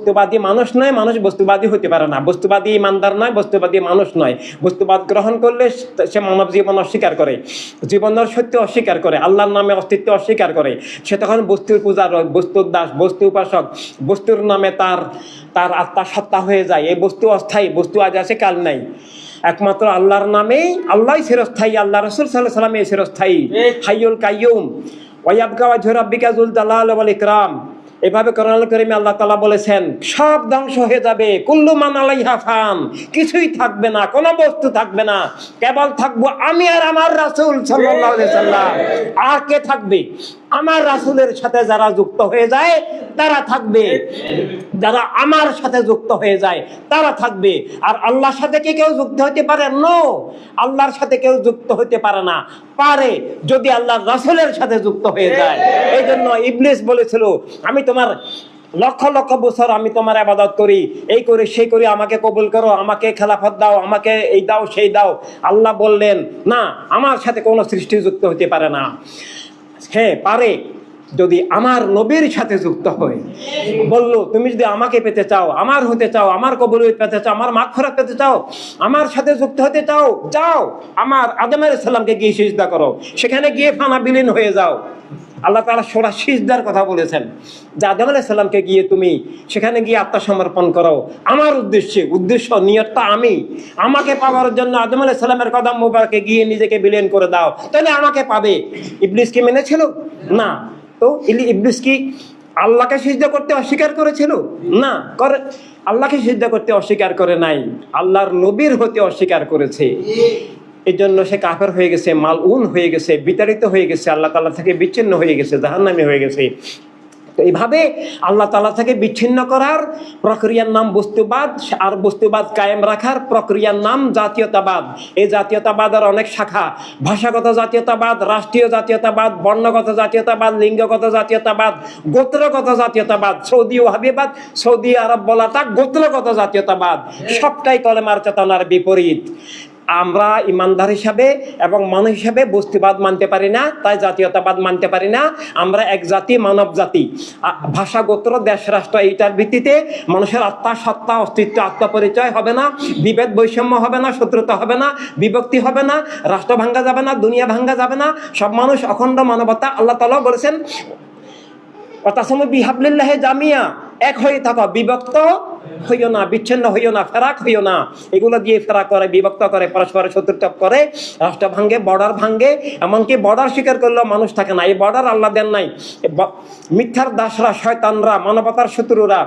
বস্তুবাদী মানুষ নয় মানুষ বস্তুবাদী হতে পারে না। বস্তুবাদী ইমানদার নয় বস্তুবাদী মানুষ নয়। বস্তুবাদ গ্রহণ করলে সে মানব জীবন অস্বীকার করে। জীবনের সত্য অস্বীকার করে আল্লাহর নামে অস্তিত্ব অস্বীকার করে। সে তখন বস্তুর পূজার বস্তুর দাস বস্তু উপাসক বস্তুর নামে তার তার আত্মা সত্তা হয়ে যায়। এই বস্তু অস্থায়ী বস্তু আজ আছে কাল নাই। একমাত্র আল্লাহর নামেই আল্লাহ চিরস্থায়ী আল্লাহ রসুল সাল্লাহ সাল্লামে চিরস্থায়ী। হাইয়ুল কাইয়ুম ওয়াইয়াবকা ওয়াজহু রাব্বিকা যুল জালাল ওয়াল ইকরাম। এভাবে কোরআন করিমে আল্লাহ তালা বলেছেন, সব ধ্বংস হয়ে যাবে, কুল্লু মান আলাইহা ফান কিছুই থাকবে না, কোনো বস্তু থাকবে না, কেবল থাকব আমি আর আমার রাসূল সাল্লাম। আর কে থাকবে? আমার রাসূলের সাথে যারা যুক্ত হয়ে যায়, তারা থাকবে। যারা আমার সাথে যুক্ত হয়ে যায়, তারা থাকবে। আর আল্লাহর সাথে কি কেউ যুক্ত হতে পারে? নো। আল্লাহর সাথে কেউ যুক্ত হতে পারে না। পারে যদি আল্লাহর রাসূলের সাথে যুক্ত হয়ে যায়। এই জন্য ইবলিস বলেছিল, আমি তোমার লক্ষ লক্ষ বছর আমি তোমার আবাদত করি। এই করে, সেই করি আমাকে কবুল করো, আমাকে খেলাফত দাও, আমাকে এই দাও, সেই দাও। আল্লাহ বললেন, না, আমার সাথে কোনো সৃষ্টি যুক্ত হতে পারে না। হ্যাঁ পারে যদি আমার নবীর সাথে যুক্ত হয়। বলল, তুমি যদি আমাকে পেতে চাও, আমার হতে চাও, আমার কবুল পেতে চাও, আমার মাগফিরাত পেতে চাও, আমার সাথে যুক্ত হতে চাও, যাও, আমার আদম আলাইহিস সালামকে গিয়ে সিজদা করো। সেখানে গিয়ে ফানা বিলীন হয়ে যাও। আল্লাহ তাআলা সোরা সিজদার কথা বলেছেন যে আদম আলাইহিস সালামকে গিয়ে তুমি সেখানে গিয়ে আত্মসমর্পণ করো। আমার উদ্দেশ্যে, উদ্দেশ্য, নিয়তটা আমি। আমাকে পাওয়ার জন্য আদম আলাইহিস সালামের কদম মোবারকে গিয়ে নিজেকে বিলীন করে দাও। তাহলে আমাকে পাবে। ইবলিস কি মেনেছিল? না। তো ইবলিস কি আল্লাহকে সিজদা করতে অস্বীকার করেছিল? না। করে আল্লাহকে সিজদা করতে অস্বীকার করে নাই। আল্লাহর নবীর হতে অস্বীকার করেছে। এই জন্য সে কাফের হয়ে গেছে মাল উন হয়ে গেছে, বিতাড়িত হয়ে গেছে, আল্লাহ তাআলা থেকে বিচ্ছিন্ন হয়ে গেছে, জাহান্নামী হয়ে গেছে। এইভাবে আল্লাহ তালা থেকে বিচ্ছিন্ন করার প্রক্রিয়ার নাম বস্তুবাদ, আর বস্তুবাদ কায়েম রাখার প্রক্রিয়ার নাম জাতীয়তাবাদ। এই জাতীয়তাবাদের অনেক শাখা, ভাষাগত জাতীয়তাবাদ, রাষ্ট্রীয় জাতীয়তাবাদ, বর্ণগত জাতীয়তাবাদ, লিঙ্গগত জাতীয়তাবাদ, গোত্রগত জাতীয়তাবাদ, সৌদি ওহাবিবাদ সৌদি আরব বলাটা গোত্রগত জাতীয়তাবাদ। সবটাই কলেমার চেতনার বিপরীত। আমরা ইমানদার হিসাবে এবং মানুষ হিসাবে বস্তিবাদ মানতে পারি না, তাই জাতীয়তাবাদ মানতে পারি না। আমরা এক জাতি, মানব জাতি। ভাষা, গোত্র, দেশ, রাষ্ট্র এইটার ভিত্তিতে মানুষের আত্মা, সত্তা, অস্তিত্ব, আত্মপরিচয় হবে না, বিভেদ, বৈষম্য হবে না, শত্রুতা হবে না, বিভক্তি হবে না, রাষ্ট্র ভাঙ্গা যাবে না, দুনিয়া ভাঙ্গা যাবে না, সব মানুষ অখণ্ড মানবতা আল্লাহ তালা বলেছেন অতাসমে বিহাবলিল্লাহে জামিয়া। এক হয়ে থাকা বিভক্ত, হইও না, বিচ্ছিন্ন হইও না, ফেরাক হইও না। এগুলো দিয়ে ফেরাক করে, বিভক্ত করে, পরস্পরের শত্রুতা করে, রাষ্ট্র ভাঙ্গে বর্ডার ভাঙ্গে। এমনকি বর্ডার স্বীকার করলেও মানুষ থাকে না। এই বর্ডার আল্লাহ দেন নাই। মিথ্যার দাসরা, শয়তানরা, মানবতার শত্রুরা